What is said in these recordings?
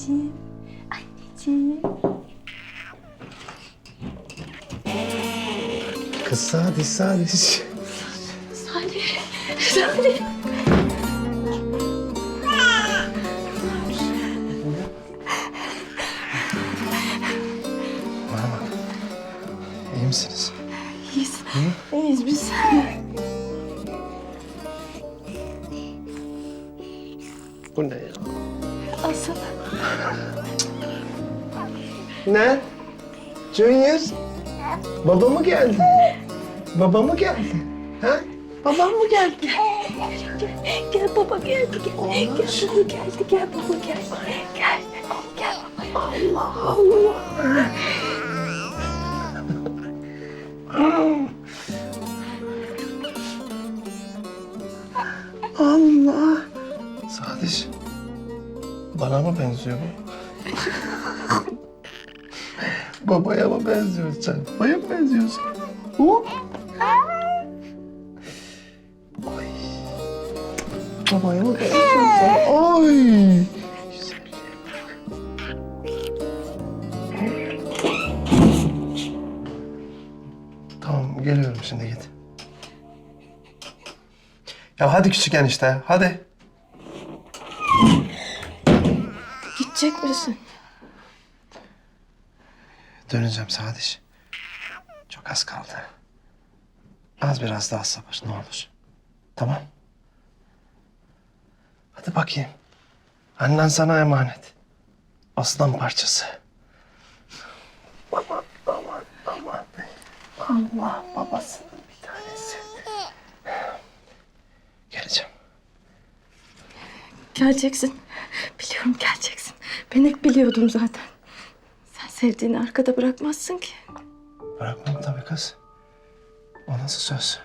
Anneciğim. Anneciğim. Kız Sadi, Sadi. Salih. Salih. Bana bak. İyi misiniz? İyiyiz. İyiyiz biz. Bu ne ya? Ne? Junior? Baba mı geldi? Baba mı geldi? Ha? Babam mı geldi? Gel, gel baba geldi. Gel, gel baba geldi. Gel baba geldi. Gel. Gel baba. Allah Allah. Allah. Sadece bana mı benziyor bu? Babaya mı benziyorsun sen? Babaya mı benziyorsun? Hop. Ay. Babaya mı benziyorsun sen? Ay. Tamam geliyorum şimdi git. Ya hadi küçük enişte hadi. Gidecek misin? Döneceğim Sadiş. Çok az kaldı. Az biraz daha sabır ne olur. Tamam. Hadi bakayım. Annen sana emanet. Aslan parçası. Aman aman aman. Allah babasının bir tanesi. Geleceğim. Geleceksin. Biliyorum geleceksin. Ben hep biliyordum zaten. Sen sevdiğini arkada bırakmazsın ki. Bırakmam tabii kız. O nasıl söz?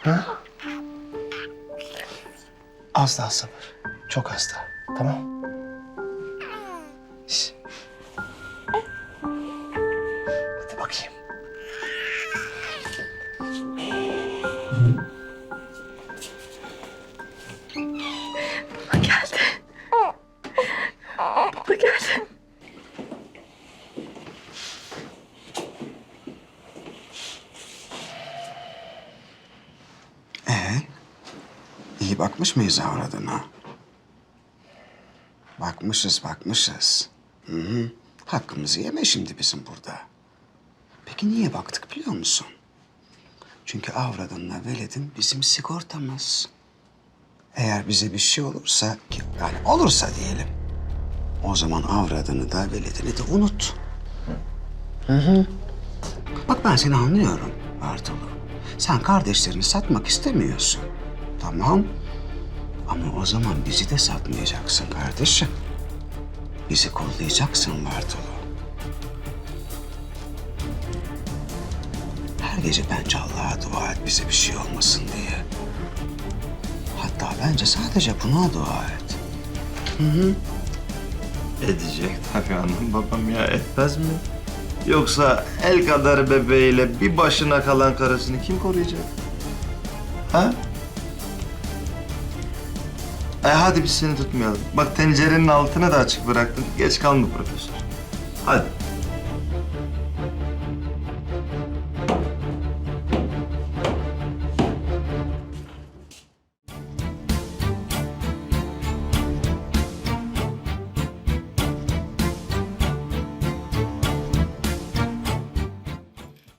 Ha? Az daha sabır. Çok az daha. Tamam? Şş. İyi bakmış mıyız avradına? Bakmışız, bakmışız. Hı hı. Hakkımızı yeme şimdi bizim burada. Peki niye baktık biliyor musun? Çünkü avradınla veledin bizim sigortamız. Eğer bize bir şey olursa, ki yani olursa diyelim. O zaman avradını da veledini de unut. Hı hı. Bak ben seni anlıyorum Bartolo. Sen kardeşlerini satmak istemiyorsun. Tamam. Ama o zaman bizi de satmayacaksın kardeşim. Bizi kollayacaksın Bartolo. Her gece bence Allah'a dua et bize bir şey olmasın diye. Hatta bence sadece buna dua et. Edecek tabii anam babam ya etmez mi? Yoksa el kadar bebeğiyle bir başına kalan karısını kim koruyacak? Ha? E hadi biz seni tutmayalım. Bak tencerenin altını da açık bıraktın. Geç kalma profesör. Hadi.